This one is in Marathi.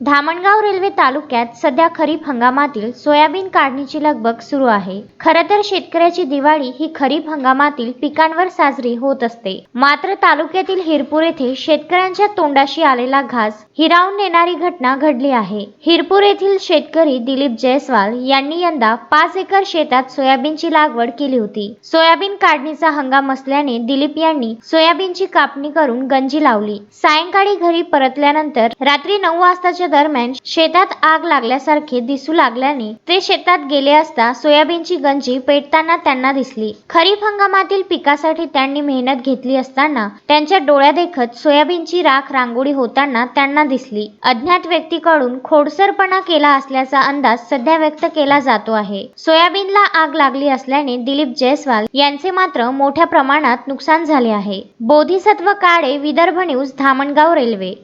धामणगाव रेल्वे तालुक्यात सध्या खरीप हंगामातील सोयाबीन काढणीची लगबग सुरू आहे. खरं तर शेतकऱ्याची दिवाळी ही खरीप हंगामातील पिकांवर साजरी होत असते. मात्र तालुक्यातील हिरपूर येथे शेतकऱ्यांच्या तोंडाशी आलेला घास हिरावून नेणारी घटना घडली आहे. हिरपूर येथील शेतकरी दिलीप जयस्वाल यांनी यंदा पाच एकर शेतात सोयाबीनची लागवड केली होती. सोयाबीन काढणीचा हंगाम असल्याने दिलीप यांनी सोयाबीनची कापणी करून गंजी लावली. सायंकाळी घरी परतल्यानंतर रात्री नऊ वाजताच्या दरम्यान शेतात आग लागल्यासारखे दिसू लागल्याने ते शेतात गेले असता सोयाबीनची गंजी पेटताना त्यांना दिसली. खरीप हंगामातील पिकासाठी त्यांनी मेहनत घेतली असताना त्यांच्या डोळ्यादेखत सोयाबीनची राख रांगोळी होताना त्यांना दिसली. अज्ञात व्यक्तीकडून खोडसरपणा केला असल्याचा अंदाज सध्या व्यक्त केला जातो आहे. सोयाबीनला आग लागली असल्याने दिलीप जयस्वाल यांचे मात्र मोठ्या प्रमाणात नुकसान झाले आहे. Bodhisattva Kale Vidarbha news Dhamangaon railway